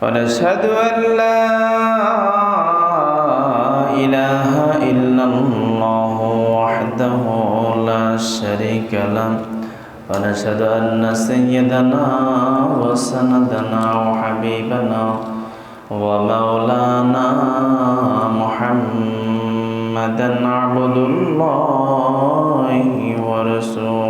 ونشهد أن لا إله إلا الله وحده لا شريك له. ونشهد أن سيدنا وسندنا وحبيبنا ومولانا محمدا عبد الله ورسوله.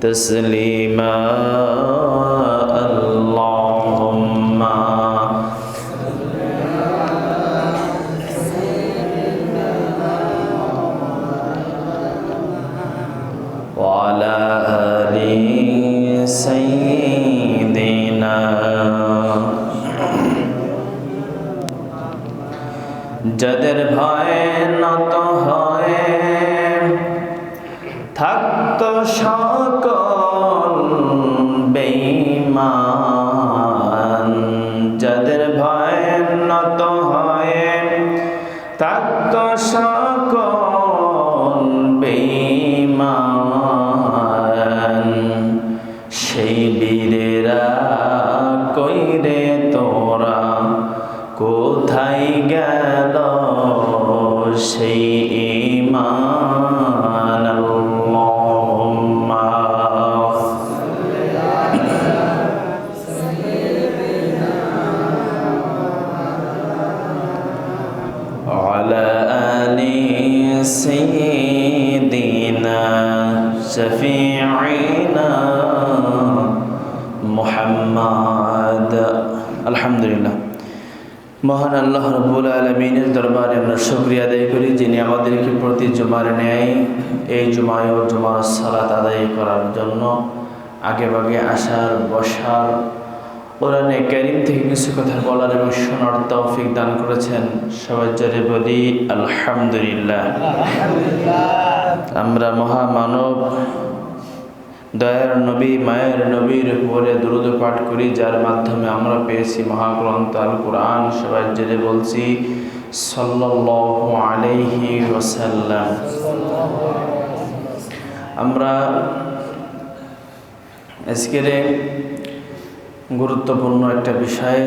تسليما اللهم وعلى آل سيدنا যাদের ভয়ে নত হয়ে থাকত সকল বেঈমান। মহান আল্লাহ রব্বুল আলমিনের দরবারে আমরা শুক্রিয়া আদায় করি যিনি আমাদেরকে প্রতি জুমার ন্যায় এই জুমায় ও জুমার সালাত আদায় করার জন্য আগে বাগে আসার বসার কোরআনে ক্যারিম থেকে কিছু কথা বলার এবং শোনার তৌফিক দান করেছেন। সবাই জোরে বলি আলহামদুলিল্লাহ। আমরা মহামানব দয়ার নবী, মায়ের নবীর উপরে দ্রুত পাঠ করি, যার মাধ্যমে আমরা পেয়েছি মহাগ্রন্থ আল কোরআন। সবাই জেনে বলছি, সাল্লাল্লাহু আলাইহি ওয়াসাল্লাম। আমরা আজকের গুরুত্বপূর্ণ একটা বিষয়ে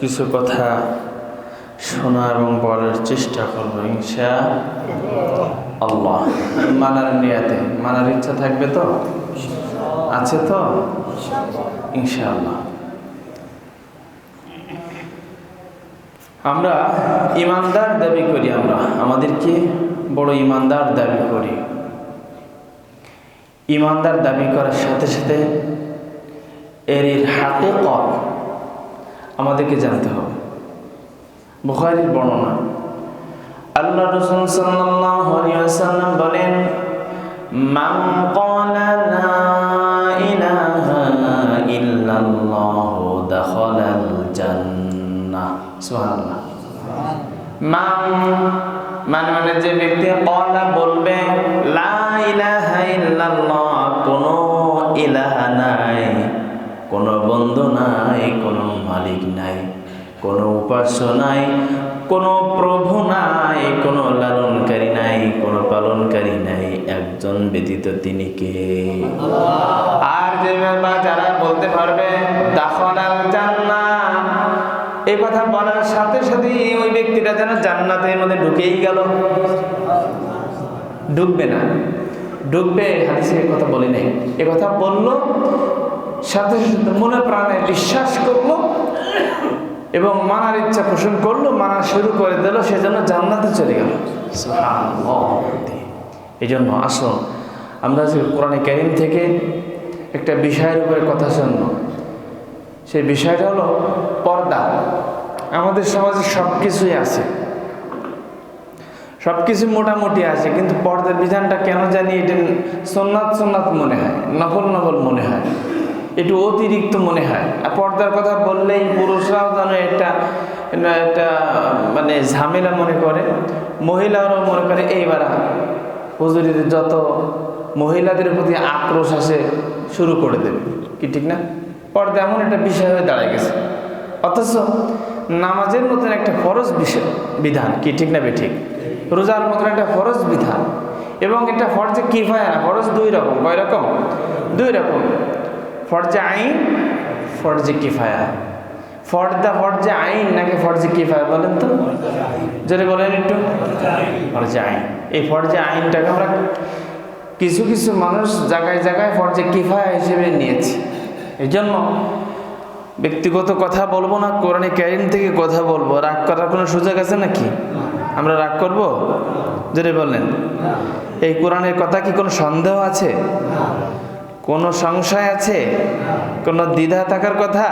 কিছু কথা শোনা এবং বলার চেষ্টা করব, ইনশা আল্লাহ। মানার নিয়াতে, মানার ইচ্ছা থাকবে তো? আছে তো? ইনশাআল্লাহ। আমরা ইমানদার দাবি করি আমরা। আমাদেরকে বড় ইমানদার দাবি করি। ইমানদার দাবি করার সাথে সাথে এর হাতে কর আমাদেরকে জানতে হবে। বুখারির বর্ণনা। আল্লাহ রসুল সাল্লাল্লাহু আলাইহি ওয়াসাল্লাম বলেন মান ক্বালা লা ইলাহা ইল্লাল্লাহ দাখালাল জান্নাহ। সুবহানাল্লাহ। মান মান মানে যে ব্যক্তি ক্বালা বলবে, লা ইলাহা ইল্লাল্লাহ, কোনো ইলাহা নাই, কোনো বন্ধু নাই, কোনো মালিক নাই, কোনো উপাস্য নাই, কোনো প্রভু নাই, কোনো লালনকারী নাই, কোনো পালনকারী নাই একজন ব্যতীত তিনি কে? আর যে বা যারা বলতে পারবে দাখলাল জান্নাহ এই কথা বলার সাথে সাথে ওই ব্যক্তিটা যেন জান্নাতের মধ্যে ঢুকেই গেল। ঢুকবে না। ঢুকবে হাদিসে কথা বলে নেই। এ কথা বলল, সাথে সাথে মনে প্রাণে বিশ্বাস করল এবং মানার ইচ্ছা পোষণ করল, মানা শুরু করে দিল সেজন্য জান্নাতে চলে গেল। এই জন্য আসুন আমরা যে কোরআনে ক্যারিম থেকে একটা বিষয়ের উপরে কথা শুনব। সেই বিষয়টা হলো পর্দা। আমাদের সমাজে সব কিছুই আছে। সব কিছু মোটামুটি আছে, কিন্তু পর্দার বিধানটা কেন জানি এটা সোননাথ সোননাথ মনে হয় নকল নকল মনে হয়। একটু অতিরিক্ত মনে হয়। আর পর্দার কথা বললেই পুরুষরাও যেন একটা একটা মানে ঝামেলা মনে করে, মহিলারাও মনে করে, এইবার হুজুরির যত মহিলাদের প্রতি আক্রোশ আসে, শুরু করে দেবে। কি ঠিক না? পর্দা এমন একটা বিষয় হয়ে দাঁড়ায় গেছে। অথচ নামাজের মতন একটা ফরজ বিষয়, বিধান, কি ঠিক না ঠিক রোজার মতন একটা ফরজ বিধান। এবং এটা ফরজে কিফায়া না? ফরজ দুই রকম। কয় রকম? দুই রকম। ফরজে আইন, ফরজে কিফায়া। ফর্দা ফরজে আইন নাকি ফরজে কিফায়া বলেন তো? যদি বলেন একটু। ফরজে আইন। এই ফরজে আইনটাকে আমরা কিছু কিছু মানুষ জায়গায় জায়গায় ফরজে কিফায়া হিসেবে নিয়েছি। এই জন্য ব্যক্তিগত কথা বলব না, কোরআনে ক্যারিম থেকে কথা বলব। রাগ করার কোনো সুযোগ আছে নাকি? আমরা রাগ করব? যদি বললেন এই কোরআনের কথা কি কোনো সন্দেহ আছে? কোনো সংশয় আছে? কোনো দ্বিধা থাকার কথা?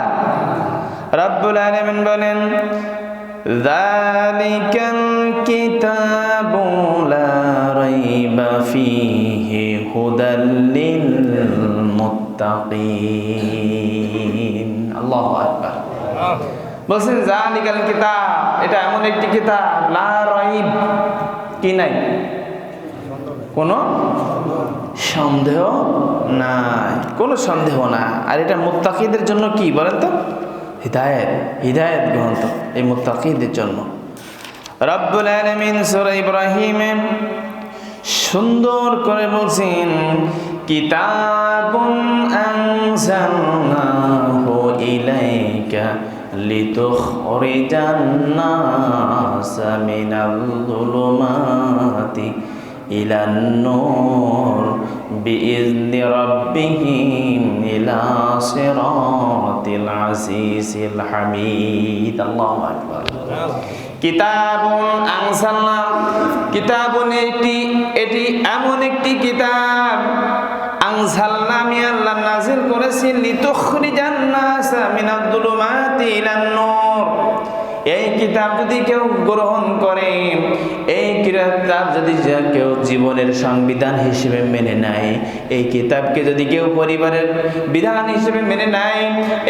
রাব্বুল আলামিন বলেন, যালিকাল কিতাবু লা রাইবা ফিহি হুদাল লিল মুত্তাকিন আল্লাহু আকবার। বলছেন জালিকাল কিতাব, এটা এমন একটি কিতাব, লা রাইব কি নাই? কোনো সন্দেহ নাই। কোনো সন্দেহ না। আর এটা মুত্তাকিদের জন্য কি বলেন তো? হিদায়ত হিদায়ত গ্রন্থ এই মুত্তাকিদের জন্য রব্বুল আলামিন সূরা ইব্রাহিমে সুন্দর করে বলছেন, কিতাবুন আনজালনাহু ইলাইকা লিতুখরিজান নাসা মিনাল যুলুমাতি ইলান নূর বিইذن রাব্বিহিম ইলা সিরাতিল আজিজিল হামিদ। আল্লাহু আকবার। কিতাবুন আনসালনা কিতাবুন এটি এটি এমন একটি কিতাব আনসালনা আমি আল্লাহ নাজিল করেছি, লিতুখরিজান নাসা মিনাদ যুলুমাতি ইলান নূর। কিতাব যদি কেউ গ্রহণ করে, এই কিতাব যদি কেউ জীবনের সংবিধান হিসেবে মেনে নেয়, এই কিতাবকে যদি কেউ পরিবারের বিধান হিসেবে মেনে নেয়,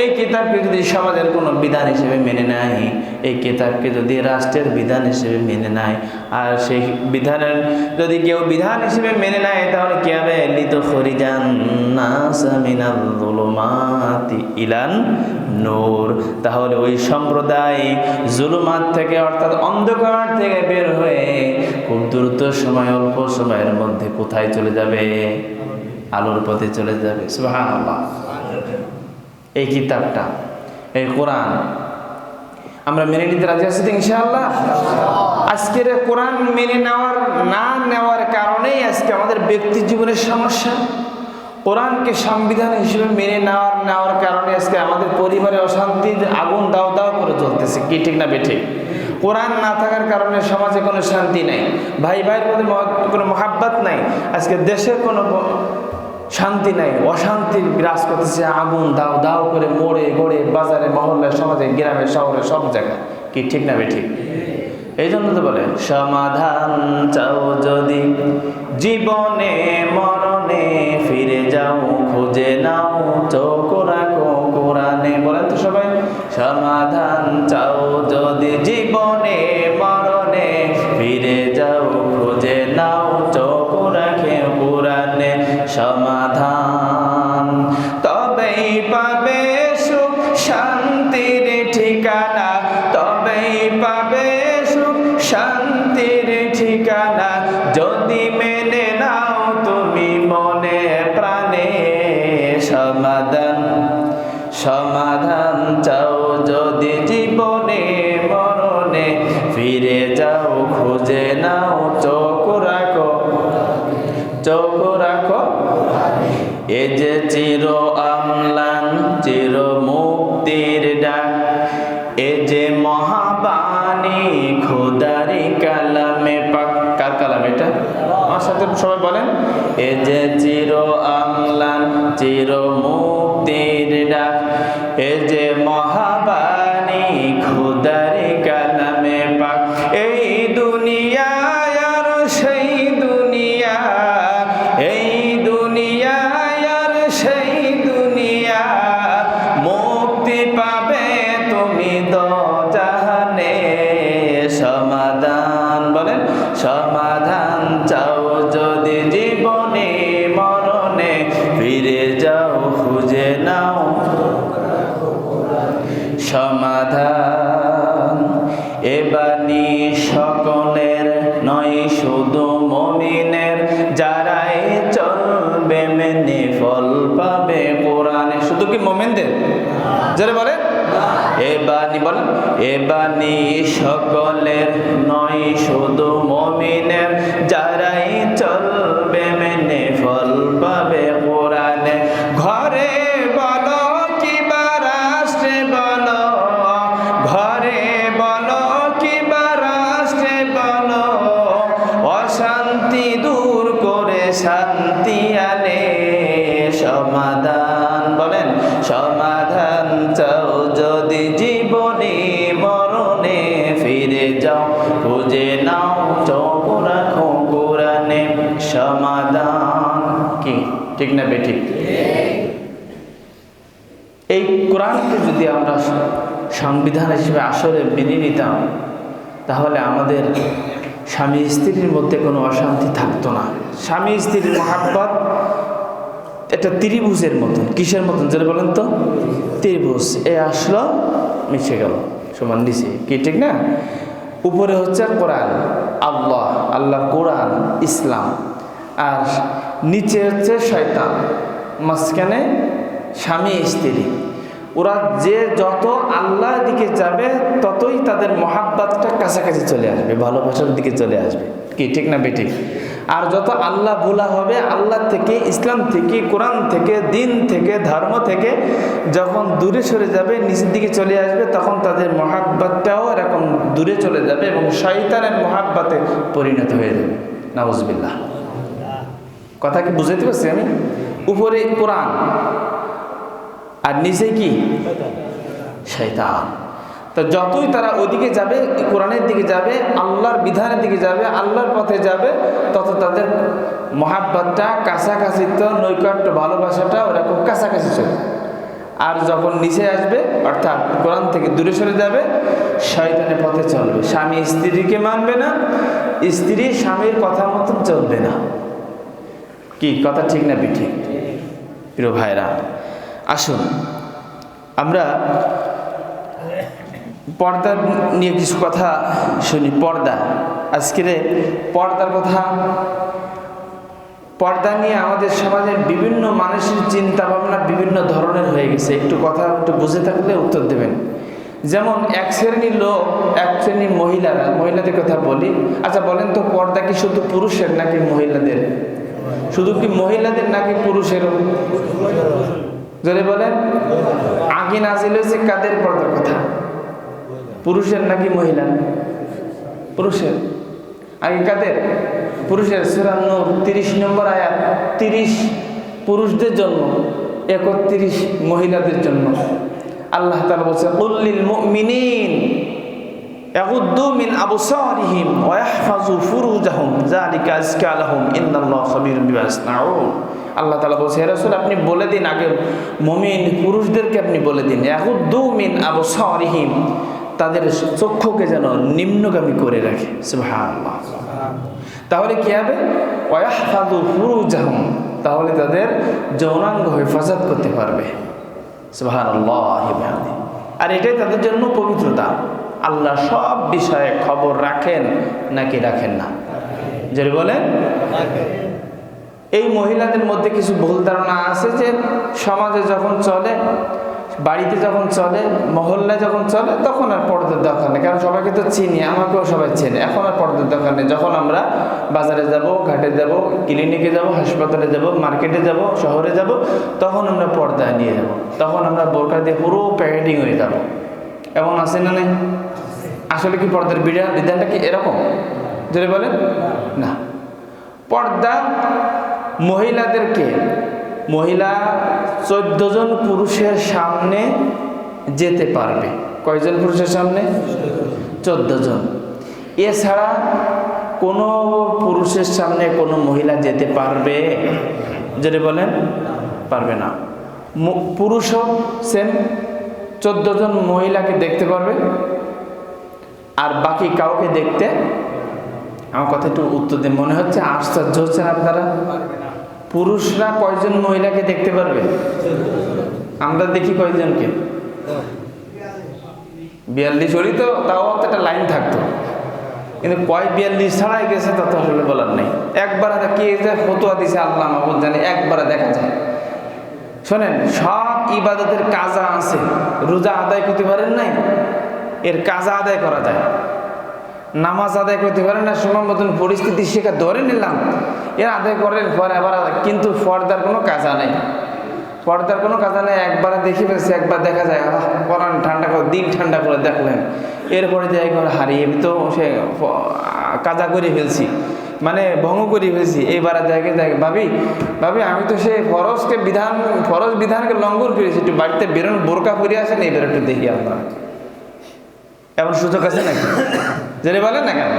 এই কিতাবকে যদি সমাজের কোনো বিধান হিসেবে মেনে নেয়, এই কিতাবকে যদি রাষ্ট্রের বিধান হিসেবে মেনে নেয়, আর সেই বিধানের যদি কেউ বিধান হিসেবে মেনে নেয়, তাহলে কি হবে? লিত খরিজান ইলান নূর। তাহলে ওই সম্প্রদায় জুলুমাত থেকে, অর্থাৎ অন্ধকার থেকে বের হয়ে খুব দ্রুত সময়, অল্প সময়ের মধ্যে কোথায় চলে যাবে? আলোর পথে চলে যাবে। এই কিতাবটা, এই কোরআন। আমরা মেনে নিতে রাজি আছি ইনশাআল্লাহ? আজকের কোরআন মেনে নেওয়ার, না নেওয়ার কারণেই আজকে আমাদের ব্যক্তি জীবনের সমস্যা। কোরআনকে সংবিধান হিসেবে মেনে নেওয়ার নেওয়ার কারণে আজকে আমাদের পরিবারে অশান্তির আগুন দাও দাও করে চলতেছে কি ঠিক না বেঠিক? কোরআন না থাকার কারণে সমাজে কোনো শান্তি নাই। ভাই ভাইয়ের মধ্যে কোনো মহাব্বাত নাই। আজকে দেশের কোনো শান্তি নাই। অশান্তির বিরাজ করতেছে আগুন দাও দাও করে মোড়ে গড়ে বাজারে, মহল্লায়, সমাজে, গ্রামে, শহরে, সব জায়গায়। কি ঠিক না বেঠিক? এই জন্য তো বলে, সমাধান চাও যদি জীবনে, মরণে যাও, খুঁজে নাও, চোখ রাখো কোরআনে। বলেন তো সবাই, সমাধান চাও যদি জীবনে, মরণে। ফিরে যাও, খুঁজে নাও, চোখ রাখে কোরআনে। সমাধান চির মুক্তির ডাক। এ যে মহাবাণী খোদারি ঠিক না বেঠিক? এই কোরআনকে যদি আমরা সংবিধান হিসেবে আসলে মেনে নিতাম, তাহলে আমাদের স্বামী স্ত্রীর মধ্যে কোনো অশান্তি থাকতো না। স্বামী স্ত্রীর মহাব্বত এটা ত্রিভুজের মতন। কিসের মতন? যেটা বলেন তো। ত্রিভুজ। এ আসলো, মিশে গেল, সমান নিচে। কি ঠিক না? উপরে হচ্ছে কোরআন, আল্লাহ আল্লাহ কোরআন, ইসলাম। আর নিচে হচ্ছে শয়তান, মাঝখানে স্বামী, স্ত্রী। ওরা যে যত আল্লাহর দিকে যাবে, ততই তাদের মহাব্বাতটা কাছাকাছি চলে আসবে, ভালোবাসার দিকে চলে আসবে। কি, ঠিক না বেঠিক? আর যত আল্লাহ ভোলা হবে, আল্লাহ থেকে, ইসলাম থেকে, কোরআন থেকে, দিন থেকে, ধর্ম থেকে, যখন দূরে সরে যাবে, নিচের দিকে চলে আসবে, তখন তাদের মহাব্বাতটাও এরকম দূরে চলে যাবে এবং শয়তানের মহাব্বাতে পরিণত হয়ে যাবে। নাউজবিল্লাহ। কথা কি বুঝাইতে পারছি আমি? উপরে কোরআন। আর নিচে কি? শৈতান তো যতই তারা ওদিকে যাবে, কোরআনের দিকে যাবে, আল্লাহর বিধানের দিকে যাবে, আল্লাহর পথে যাবে, তত তাদের মহাব্বতটা কাছাকাছি তো নৈকট্য, ভালোবাসাটা ওরা খুব কাছাকাছি চলে। আর যখন নিচে আসবে, অর্থাৎ কোরআন থেকে দূরে সরে যাবে, শয়তানের পথে চলবে। স্বামী স্ত্রীকে মানবে না, স্ত্রী স্বামীর কথা মতন চলবে না। কি? কথা ঠিক না ঠিক প্রিয় ভাইরা আসুন, আমরা পর্দা নিয়ে কিছু কথা শুনি, পর্দা। আজকের পর্দার কথা, পর্দা নিয়ে আমাদের সমাজের বিভিন্ন মানুষের চিন্তা ভাবনা বিভিন্ন ধরনের হয়ে গেছে। একটু কথা, একটু বুঝে থাকলে উত্তর দেবেন। যেমন এক শ্রেণির লোক, এক শ্রেণির মহিলারা, মহিলাদের কথা বলি। আচ্ছা বলেন তো পর্দা কি শুধু পুরুষের নাকি মহিলাদের? শুধু কি মহিলাদের নাকি পুরুষেরও? যদি বলেন। আগে নাজিল হয়েছে কাদের পর্দার কথা? পুরুষের নাকি মহিলা পুরুষের। আগে কাদের? পুরুষের। সুরান্ন তিরিশ নম্বর আয়াত। তিরিশ পুরুষদের জন্য, একত্রিশ মহিলাদের জন্য। আল্লাহ তালা বলছে উল্লিল মুমিনিন। মিন আপনি বলে দিন আগে মুমিন পুরুষদেরকে আপনি বলে দিন। মিন আবসারিহিম। তাদের চক্ষুকে যেন নিম্নগামী করে রাখে। তাহলে কি হবে? তাহলে তাদের যৌনাঙ্গ হেফাজত করতে পারবে। আর এটাই তাদের জন্য পবিত্রতা। আল্লাহ সব বিষয়ে খবর রাখেন নাকি রাখেন না? যদি বলেন। এই মহিলাদের মধ্যে কিছু ভুল ধারণা আছে যে সমাজে যখন চলে, বাড়িতে যখন চলে, মহল্লায় যখন চলে, তখন আর পর্দার দরকার নেই। কারণ সবাইকে তো চিনি, আমাকেও সবাই চেনে। এখন আর পর্দার দরকার নেই। যখন আমরা বাজারে যাব, ঘাটে যাব, ক্লিনিকে যাব, হাসপাতালে যাব, মার্কেটে যাব, শহরে যাব, তখন আমরা পর্দা নিয়ে যাব। তখন আমরা বোরকা দিয়ে পুরো প্যাকেটিং হয়ে যাব। এমন আছে না নেই? আসলে কি পর্দার বিধান বিধানটা কি এরকম? যদি বলেন? না। পর্দা মহিলাদেরকে, মহিলা চোদ্দ জন পুরুষের সামনে যেতে পারবে। কয়জন পুরুষের সামনে? চোদ্দ জন। এছাড়া কোনো পুরুষের সামনে কোনো মহিলা যেতে পারবে? যদি বলেন, পারবে না। পুরুষও সেম চোদ্দ জন মহিলাকে দেখতে পারবে আর বাকি কাউকে দেখতে আমার কথা একটু উত্তর দিন। মনে হচ্ছে আশ্চর্য হচ্ছেন আপনারা? পুরুষরা কয়জন মহিলাকে দেখতে পারবে? আমরা দেখি কয়জনকে। বিয়াল্লিশ হলেই তো তাও একটা লাইন থাকতো। কিন্তু কয় বিয়াল্লিশ ছাড়াই গেছে তা তো আসলে বলার নেই। একবার কে যে ফতুয়া দিছে আল্লাহ মাহবুদ জানি, একবারে দেখা যায়। শোনেন, সব ইবাদতের কাজা আছে রোজা আদায় করতে পারেন নাই? এর কাজা আদায় করা যায়। নামাজ আদায় করতে পারেন না সময় মতন পরিস্থিতি শেখা ধরে নিলাম। এর আদায় করার পরে আবার কিন্তু পর্দার কোনো কাজা নেই। পর্দার কোনো কাজা নেই একবার দেখে ফেলছে একবার দেখা যায় আহ, পরান ঠান্ডা করে দিন ঠান্ডা করে দেখলেন। এরপরে যে একবার হারিয়ে তো সে কাজা করে ফেলছি। মানে ভঙ্গ করে ফেলছি এইবার জায়গায় জায়গায় ভাবি ভাবি, আমি তো সেই ফরজকে বিধান, ফরজ বিধানকে লঙ্ঘন করেছি, একটু বাড়িতে বেরোন, বোরকা পরে আসেন এবার একটু দেখি আপনার। এমন সুযোগ আছে নাকি? জেনে বলেন না কেন?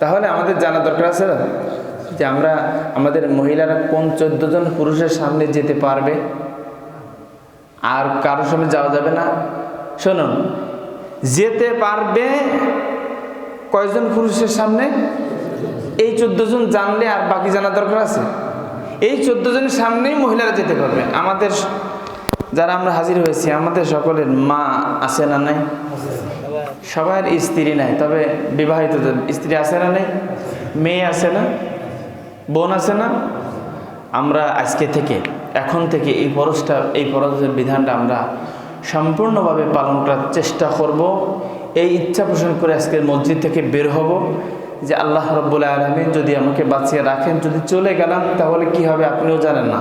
তাহলে আমাদের জানা দরকার আছে যে আমরা, আমাদের মহিলারা কোন চোদ্দ জন পুরুষের সামনে যেতে পারবে? আর কারোর সামনে যাওয়া যাবে না? শুনুন, যেতে পারবে কয়জন পুরুষের সামনে? এই চোদ্দ জন জানলে আর বাকি জানা দরকার আছে? এই চোদ্দ জনের সামনেই মহিলারা যেতে পারবে। আমাদের যারা আমরা হাজির হয়েছি, আমাদের সকলের মা আছে না নাই? সবার স্ত্রী নাই, তবে বিবাহিত স্ত্রী আছে না নেই? মেয়ে আছে না? বোন আছে না? আমরা আজকে থেকে, এখন থেকে এই ফরজটা এই ফরজের বিধানটা আমরা সম্পূর্ণভাবে পালন করার চেষ্টা করব। এই ইচ্ছা পোষণ করে আজকের মসজিদ থেকে বের হব। যে আল্লাহ রব্বুল আলমিন যদি আমাকে বাঁচিয়ে রাখেন, যদি চলে গেলাম, তাহলে কি হবে আপনিও জানেন না।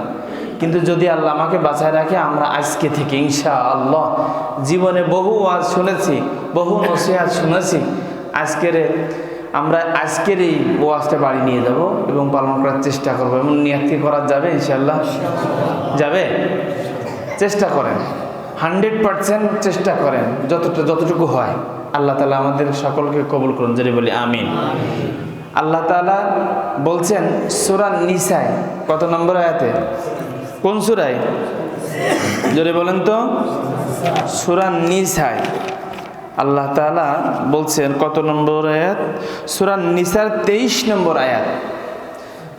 কিন্তু যদি আল্লাহ আমাকে বাঁচায় রাখে, আমরা আজকে থেকে ইনশা আল্লাহ জীবনে বহু ওয়াজ শুনেছি, বহু নসিহাত শুনেছি। আজকের আমরা আজকের এই ওয়াজটা বাড়ি নিয়ে যাব এবং পালন করার চেষ্টা করব। এমন নিয়াত কি করা যাবে ইনশাল্লাহ যাবে? চেষ্টা করেন। হান্ড্রেড পারসেন্ট চেষ্টা করেন, যতটা, যতটুকু হয়। আল্লাহ তালা আমাদের সকলকে কবুল করুন যদি বলি, আমিন। আল্লাহ তালা বলছেন, সুরা নিসায়, কত নম্বর আয়াতে? কোন সুরায়? যদি বলেন তো। সুরা নিসায়। আল্লাহ তাআলা বলছেন, কত নম্বর আয়াত? সুরা নিসার তেইশ নম্বর আয়াত।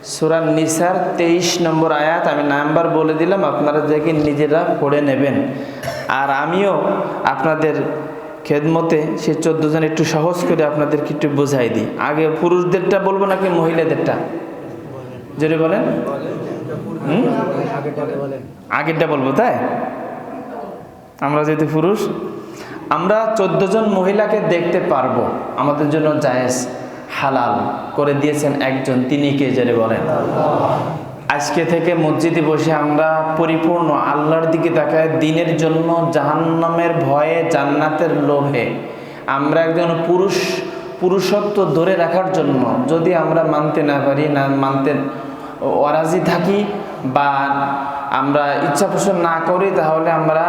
সুরা নিসার তেইশ নম্বর আয়াত, আমি নাম্বার বলে দিলাম, আপনারা দেখে নিজেরা পড়ে নেবেন। আর আমিও আপনাদের খেদমতে সে চোদ্দ জন একটু সহজ করে আপনাদেরকে একটু বোঝাই দিই। আগে পুরুষদেরটা বলব নাকি মহিলাদেরটা? যদি বলেন। আগেরটা বলব, তাই? আমরা যেহেতু পুরুষ, আমরা চোদ্দ জন মহিলাকে দেখতে পারব। আমাদের জন্য জায়েজ, হালাল করে দিয়েছেন একজন, তিনি কে? জেনে বলেন। আজকে থেকে মসজিদে বসে আমরা পরিপূর্ণ আল্লাহর দিকে তাকায় দিনের জন্য জাহান্নামের ভয়ে, জান্নাতের লোভে। আমরা একজন পুরুষ, পুরুষত্ব ধরে রাখার জন্য যদি আমরা মানতে না পারি, না মানতে অরাজি থাকি বা আমরা ইচ্ছা পোষণ না করি, তাহলে আমরা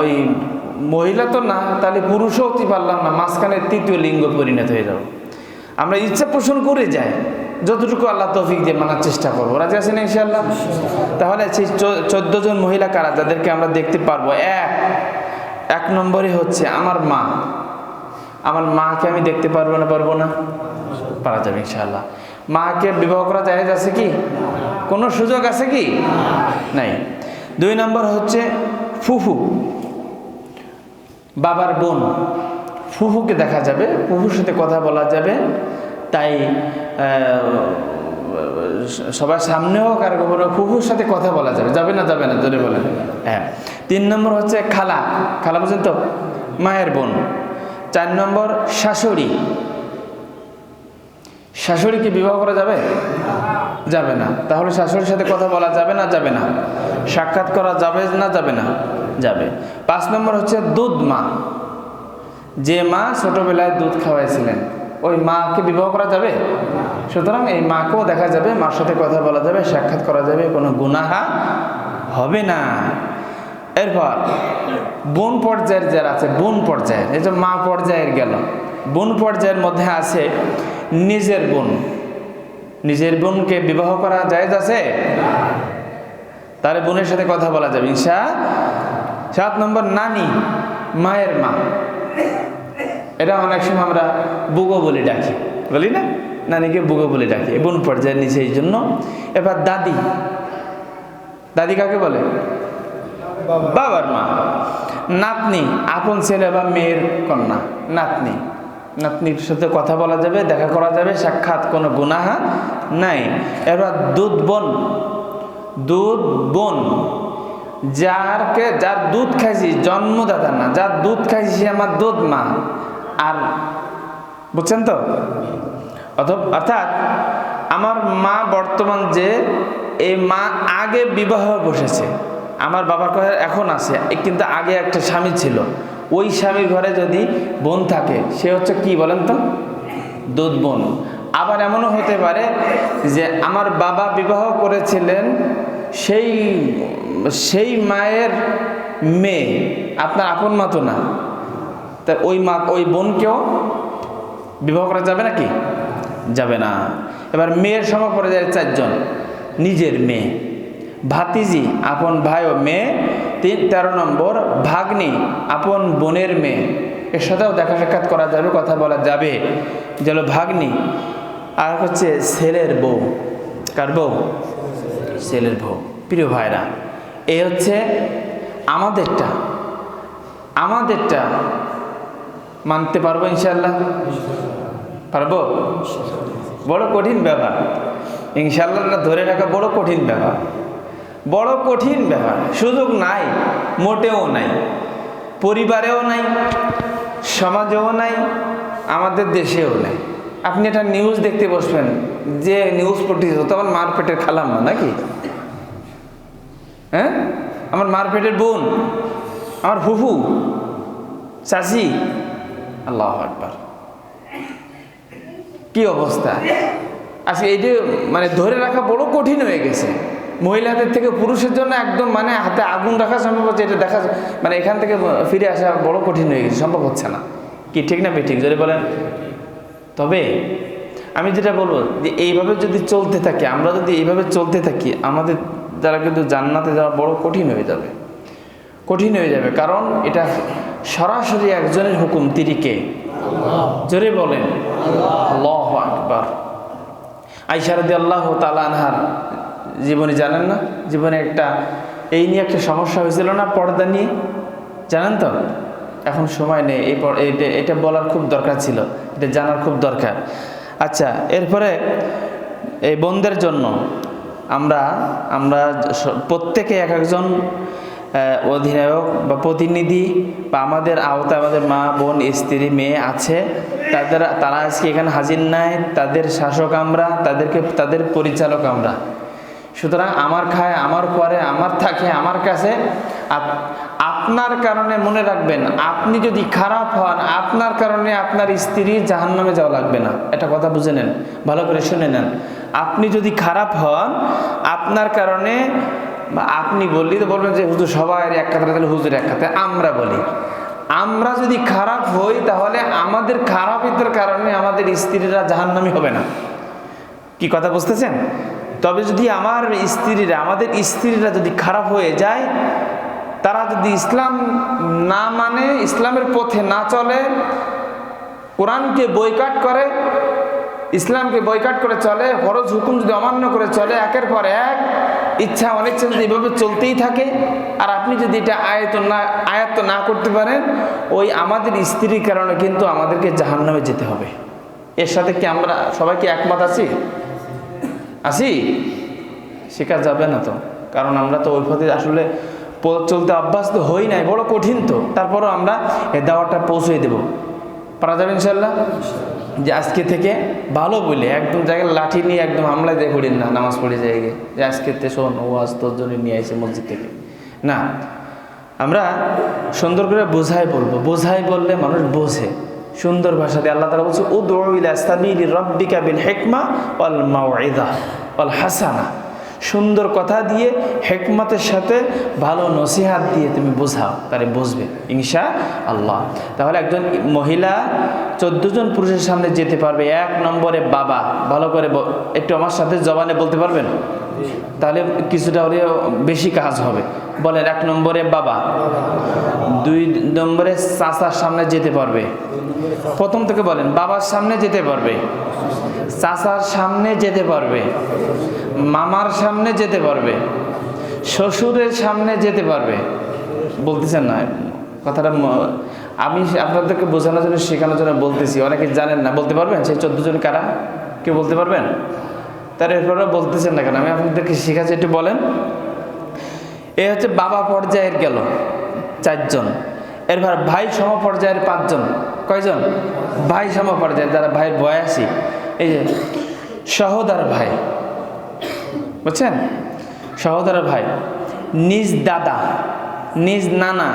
ওই মহিলা তো না, তাহলে পুরুষও হতে পারলাম না। মাঝখানে তৃতীয় লিঙ্গ পরিণত হয়ে যাব। আমরা ইচ্ছা পোষণ করে যাই। যতটুকু আল্লাহ তৌফিক দিয়ে মানার চেষ্টা করব। রাজি আছেন ইনশাল্লাহ তাহলে সেই চোদ্দ জন মহিলা কারা, যাদেরকে আমরা দেখতে পারব? এক এক নম্বরে হচ্ছে আমার মা। আমার মাকে আমি দেখতে পারব না পারব না? পারা যাবে ইনশাল্লাহ মাকে বিবাহ করা জায়েজ আছে কি? কোনো সুযোগ আছে কি? নাই। দুই নম্বর হচ্ছে ফুফু। বাবার বোন। ফুফুকে দেখা যাবে, ফুফুর সাথে কথা বলা যাবে। তাই সবার সামনে হোক আর হোক, ফুফুর সাথে কথা বলা যাবে। যাবে না যাবে না জোরে বলেন। হ্যাঁ। তিন নম্বর হচ্ছে খালা। খালা বুঝেন তো? মায়ের বোন। চার নম্বর শাশুড়ি। শাশুড়িকে বিবাহ করা যাবে? যাবে না। তাহলে শাশুড়ির সাথে কথা বলা যাবে না যাবে না? সাক্ষাৎ করা যাবে না যাবে না? যাবে। পাঁচ নম্বর হচ্ছে দুধ মা। যে মা ছোটবেলায় দুধ খাওয়াইছিলেন। ওই মাকে বিবাহ করা যাবে? সুতরাং এই মাকেও দেখা যাবে, মার সাথে কথা বলা যাবে, সাক্ষাৎ করা যাবে, কোনো গুনাহা হবে না। এরপর, বোন পর্যায়ের যারা আছে, বোন পর্যায়ের, এই যে মা পর্যায়ের গেল। বোন পর্যায়ের মধ্যে আছে নিজের বোন। নিজের বোনকে বিবাহ করা জায়েজ আছে? তাহলে বোনের সাথে কথা বলা যাবে। ইনশা, সাত নম্বর নানি, মায়ের মা। এটা অনেক সময় আমরা বুগো বলে ডাকি। বলি না? নানিকে বুগো বলে ডাকি। বোন পর্যায়ের নিচে এই জন্য। এবার দাদি। দাদি কাকে বলে? বাবার মা। নাতনি, আপন ছেলে বা মেয়ের কন্যা। নাতনি। নাতনির সাথে কথা বলা যাবে, দেখা করা যাবে, সাক্ষাৎ কোনো গুনাহা নাই। এবার দুধ বোন। দুধ বোন। যারকে, যার দুধ খাইছি, জন্মদাতা না, যার দুধ খাইছি আমার দুধ মা। আর, বুঝছেন তো? অর্থাৎ আমার মা বর্তমান যে এই মা আগে বিবাহ বসেছে, আমার বাবার কথা এখন আছে কিন্তু আগে একটা স্বামী ছিল। ওই স্বামীর ঘরে যদি বোন থাকে, সে হচ্ছে কি বলেন তো? দুধ বোন। আবার এমনও হতে পারে যে আমার বাবা বিবাহ করেছিলেন সেই সেই মায়ের মেয়ে, আপনার আপন মা তো না। তা ওই মা, ওই বোনকেও বিবাহ করা যাবে নাকি? যাবে না। এবার মেয়ের যায় চারজন। নিজের মেয়ে। ভাতিজি, আপন ভাই ও মেয়ে। তিন, তেরো নম্বর, ভাগ্নি, আপন বোনের মেয়ে। এর সাথেও দেখা সাক্ষাৎ করা যাবে, কথা বলা যাবে। যেন ভাগ্নি। আর হচ্ছে ছেলের বউ। কার বউ? ছেলের বউ। প্রিয় ভাইরা, এ হচ্ছে আমাদেরটা। আমাদেরটা মানতে পারব ইনশাল্লাহ পারব? বড় কঠিন ব্যাপার। ইনশাল্লাহ ধরে রাখা বড় কঠিন ব্যাপার। বড় কঠিন ব্যাপার। সুযোগ নাই, মোটেও নাই, পরিবারেও নাই, সমাজেও নাই, আমাদের দেশেও নাই। আপনি একটা নিউজ দেখতে বসবেন, যে নিউজ পড়তেছে তখন মার পেটের খালাম না, নাকি? হ্যাঁ? আমার মার পেটের বোন, আমার ফুফু, চাচি আল্লাহ আকবার। কি অবস্থা? আজকে এই যে মানে ধরে রাখা বড় কঠিন হয়ে গেছে। মহিলাদের থেকে পুরুষের জন্য একদম মানে হাতে আগুন রাখা সম্ভব হচ্ছে, এটা দেখা মানে এখান থেকে ফিরে আসা বড় কঠিন হয়ে গেছে, সম্ভব হচ্ছে না। কি, ঠিক না ঠিক যদি বলেন। তবে আমি যেটা বলব যে এইভাবে যদি চলতে থাকে, আমরা যদি এইভাবে চলতে থাকি, আমাদের যারা কিন্তু জান্নাতে যাওয়া বড় কঠিন হয়ে যাবে। কঠিন হয়ে যাবে, কারণ এটা সরাসরি একজনের হুকুম তিনি কে? জোরে বলেন। আল্লাহ আকবার। আইসারদি আল্লাহ তালা আনহার জীবনে জানেন না? জীবনে একটা এই নিয়ে একটা সমস্যা হয়েছিল না পর্দা নিয়ে? জানেন তো? এখন সময় নেই এই এটা বলার খুব দরকার ছিল এটা জানার খুব দরকার। আচ্ছা এরপরে এই বোনদের জন্য আমরা আমরা প্রত্যেকে এক একজন অধিনায়ক বা প্রতিনিধি বা আমাদের আওতায় আমাদের মা, বোন, স্ত্রী, মেয়ে আছে, তাদের, তারা আজকে এখানে হাজির নাই, তাদের শাসক আমরা, তাদেরকে, তাদের পরিচালক আমরা। সুতরাং আমার খায়, আমার পরে, আমার থাকে, আমার কাছে, আপ- আপনার কারণে মনে রাখবেন, আপনি যদি খারাপ হন, আপনার কারণে আপনার স্ত্রী জাহান নামে যাওয়া লাগবে না। এটা কথা বুঝে নেন, ভালো করে শুনে নেন। আপনি যদি খারাপ হন, আপনার কারণে আপনি বললি তো বলবেন যে হুজুর সবাই এক কাতারে তাহলে হুজুর এক কাতারে আমরা বলি, আমরা যদি খারাপ হই, তাহলে আমাদের খারাপিতের কারণে আমাদের স্ত্রীরা জাহান্নামি হবে না। কি কথা বুঝতেছেন? তবে যদি আমার স্ত্রীরা, আমাদের স্ত্রীরা যদি খারাপ হয়ে যায়, তারা যদি ইসলাম না মানে ইসলামের পথে না চলে, কোরআনকে বয়কাট করে, ইসলামকে বয়কাট করে চলে, ফরজ হুকুম যদি অমান্য করে চলে, একের পর এক ইচ্ছা অনিচ্ছা যদি এভাবে চলতেই থাকে, আর আপনি যদি এটা আয়ত না, আয়ত্ত না করতে পারেন, ওই আমাদের স্ত্রীর কারণে কিন্তু আমাদেরকে জাহান্নামে যেতে হবে। এর সাথে কি আমরা সবাই কি একমত আছি? আসি শেখা যাবে না তো। কারণ আমরা তো ওই পথে আসলে চলতে অভ্যাস তো হই নাই, বড় কঠিন তো। তারপরও আমরা এ দাওয়াটা পৌঁছে দেব। পারা যাবে ইনশাল্লাহ যে আজকে থেকে ভালো বলে একদম জায়গায় লাঠি নিয়ে একদম হামলা দিয়ে পড়ি না, নামাজ পড়ে জায়গায় যে আজকে তে শোন, ও আজ তোর জন্য নিয়ে আসে মসজিদ থেকে। না, আমরা সুন্দর করে বোঝাই বলব। বোঝাই বললে মানুষ বোঝে। সুন্দর ভাষাতে আল্লাহ তালা বলছে সাবিলি রব্বিকা বিল হেকমা অল মাওয়াইদা অল হাসানা। সুন্দর কথা দিয়ে, হেকমতের সাথে ভালো নসিহাত দিয়ে তুমি বোঝাও তারে বুঝবে ইনশা আল্লাহ তাহলে একজন মহিলা জন পুরুষের সামনে যেতে পারবে, এক নম্বরে বাবা, ভালো করে একটু আমার সাথে জবানে বলতে পারবেন? তাহলে কিছুটা হলে বেশি কাজ হবে। বলেন, এক নম্বরে বাবা, দুই নম্বরে চাচার সামনে যেতে পারবে। প্রথম থেকে বলেন, বাবার সামনে যেতে পারবে। চাচার সামনে যেতে পারবে, মামার সামনে যেতে পারবে, শ্বশুরের সামনে যেতে পারবে। বলতেছেন না, কথাটা আমি আপনাদেরকে বোঝানোর জন্য, শেখানোর জন্য বলতেছি। অনেকে জানেন না, বলতে পারবেন? সেই চোদ্দ জন কারা? কেউ বলতে পারবেন? তার এরপরে বলতেছেন না কেন? আমি আপনাদেরকে শেখাচ্ছি, একটু বলেন। এ হচ্ছে বাবা পর্যায়ের গেল, চারজন। এরপর ভাই সম পর্যায়ের পাঁচজন। কয়জন? ভাই সম পর্যায়ে যারা ভাইয়ের বয়াসী। এই যে, সহোদর ভাই, বুঝছেন? সহোদর ভাই, নিজ দাদা, নিজ নানা,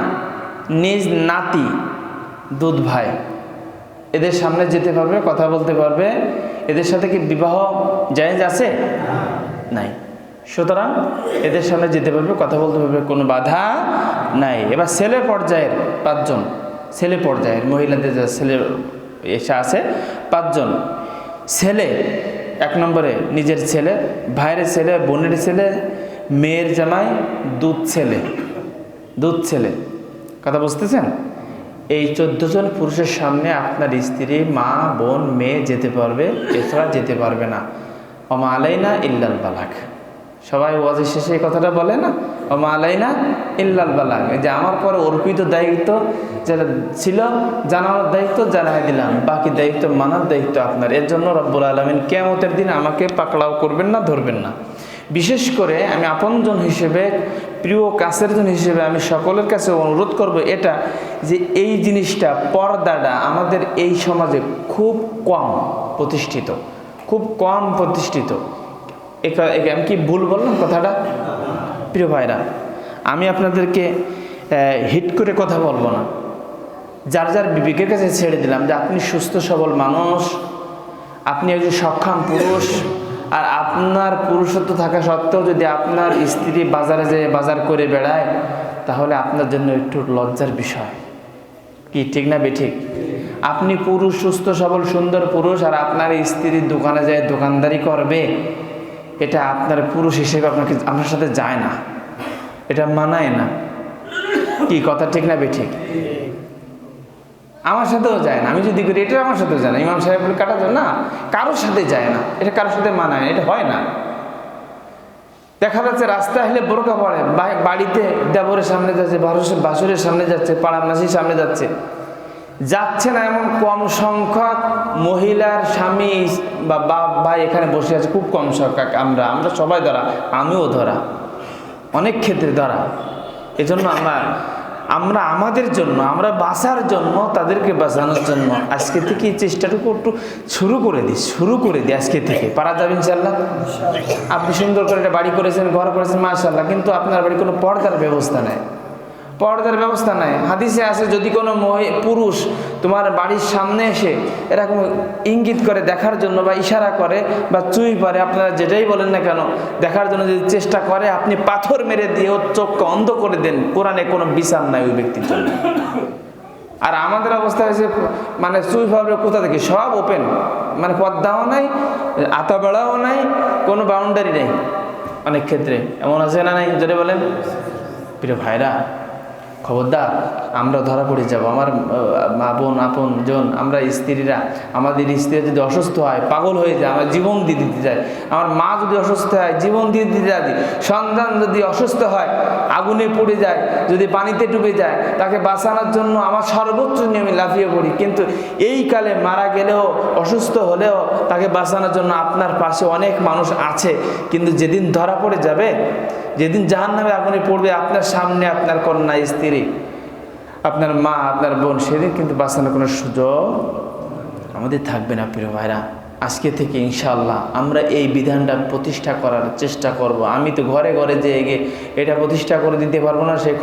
নিজ নাতি, দুধ ভাই, এদের সামনে যেতে পারবে, কথা বলতে পারবে। এদের সাথে কি বিবাহ জায়েজ আছে? নাই। সুতরাং এদের সামনে যেতে পারবে, কথা বলতে পারবে, কোনো বাধা নাই। এবার ছেলে পর্যায়ের পাঁচজন, ছেলে পর্যায়ের মহিলাদের ছেলে এসে আছে, পাঁচজন। ছেলে, এক নম্বরে নিজের ছেলে, ভাইয়ের ছেলে, বোনের ছেলে, মেয়ের জামাই, দুধ ছেলে দুধ ছেলে। কথা বুঝতেছেন? এই জন পুরুষের সামনে আপনার স্ত্রী, মা, বোন, মেয়ে যেতে পারবে, এছাড়া যেতে পারবে না। অমা আলাইনা ইল্লাল বালাক। সবাই ওয়াজের শেষে এই কথাটা বলে না? ও অমা আলাইনা ইল্লাল এই যে আমার পরে অর্পিত দায়িত্ব যেটা ছিল, জানানোর দায়িত্ব জানাই দিলাম। বাকি দায়িত্ব মানার দায়িত্ব আপনার। এর জন্য রব্বুল আলমিন কেমতের দিন আমাকে পাকড়াও করবেন না, ধরবেন না। বিশেষ করে আমি আপনজন হিসেবে, প্রিয় কাছের জন হিসেবে আমি সকলের কাছে অনুরোধ করব এটা, যে এই জিনিসটা, পর্দাটা আমাদের এই সমাজে খুব কম প্রতিষ্ঠিত। খুব কম প্রতিষ্ঠিত। আমি কি ভুল বললাম কথাটা? প্রিয় ভাইরা, আমি আপনাদেরকে হিট করে কথা বলব না। যার যার বিবেকের কাছে ছেড়ে দিলাম যে আপনি সুস্থ, সবল মানুষ, আপনি একজন সক্ষম পুরুষ, আর আপনার পুরুষত্ব থাকা সত্ত্বেও যদি আপনার স্ত্রী বাজারে যেয়ে বাজার করে বেড়ায়, তাহলে আপনার জন্য একটু লজ্জার বিষয়। কি, ঠিক না বেঠিক? আপনি পুরুষ, সুস্থ, সবল, সুন্দর পুরুষ, আর আপনার স্ত্রীর দোকানে যায় দোকানদারি করবে এটা আপনার পুরুষ হিসেবে আপনাকে, আপনার সাথে যায় না। এটা মানায় না। কি কথা, ঠিক না বেঠিক? আমার সাথেও যায় না। আমি যদি করি, এটা আমার সাথেও যায় না। ইমাম সাহেব কাটা যায় না, কারোর সাথে যায় না। এটা কারোর সাথে মানায় না। এটা হয় না। দেখা যাচ্ছে রাস্তায় হলে বোরকা পড়ে বাড়িতে দেবরের সামনে যাচ্ছে বাসুরের সামনে যাচ্ছে, পাড়ার মাসির সামনে যাচ্ছে। যাচ্ছে না এমন কম সংখ্যক মহিলার স্বামী বা বাপ ভাই এখানে বসে আছে, খুব কম সংখ্যক আমরা। আমরা সবাই ধরা, আমিও ধরা। অনেক ক্ষেত্রে ধরা। এজন্য আমরা আমরা আমাদের জন্য, আমরা বাঁচার জন্য, তাদেরকে বাঁচানোর জন্য আজকে থেকে এই চেষ্টাটুকু একটু শুরু করে দিই, শুরু করে দিই আজকে থেকে। পারা যাবে ইনশাল্লাহ আপনি সুন্দর করে একটা বাড়ি করেছেন, ঘর করেছেন মাশাল্লাহ কিন্তু আপনার বাড়ি কোনো পর্দার ব্যবস্থা নেই। পর্দার ব্যবস্থা নাই। হাদিসে আছে, যদি কোনো পুরুষ তোমার বাড়ির সামনে এসে এরকম ইঙ্গিত করে দেখার জন্য বা ইশারা করে বা চুই পারে, আপনারা যেটাই বলেন না কেন, দেখার জন্য যদি চেষ্টা করে, আপনি পাথর মেরে দিয়ে ওর চোখকে অন্ধ করে দেন, কোরআনে কোনো বিচার নাই ওই ব্যক্তির জন্য। আর আমাদের অবস্থা হয়েছে মানে চুই ভাবে কোথা থেকে? সব ওপেন মানে পদ্মাও নাই, আতা বেড়াও নাই, কোনো বাউন্ডারি নেই অনেক ক্ষেত্রে। এমন আছে না নাই? যদি বলেন। প্রিয় ভাইরা খবরদার, আমরা ধরা পড়ে যাব। আমার মা বোন, আপন, জন, আমরা স্ত্রীরা, আমাদের স্ত্রী যদি অসুস্থ হয়, পাগল হয়ে যায়, আমার জীবন দিয়ে দিতে যায় আমার মা যদি অসুস্থ হয়, জীবন দিয়ে দিতে যায় সন্তান যদি অসুস্থ হয়, আগুনে পড়ে যায়, যদি পানিতে ডুবে যায়, তাকে বাঁচানোর জন্য আমার সর্বোচ্চ নিয়ে আমি লাফিয়ে পড়ি। কিন্তু এই কালে মারা গেলেও, অসুস্থ হলেও তাকে বাঁচানোর জন্য আপনার পাশে অনেক মানুষ আছে। কিন্তু যেদিন ধরা পড়ে যাবে যেদিন জাহান নামে আগুনে পড়বে আপনার সামনে আপনার কন্যা, স্ত্রী, আপনার মা, আপনার বোন, সেদিন কিন্তু বাঁচানোর কোনো সুযোগ আমাদের থাকবে না, প্রিয় ভাইরা। আজকে থেকে ইনশাল্লাহ আমরা এই বিধানটা প্রতিষ্ঠা করার চেষ্টা করব। আমি তো ঘরে ঘরে যেয়ে এটা প্রতিষ্ঠা করে দিতে পারব না সেই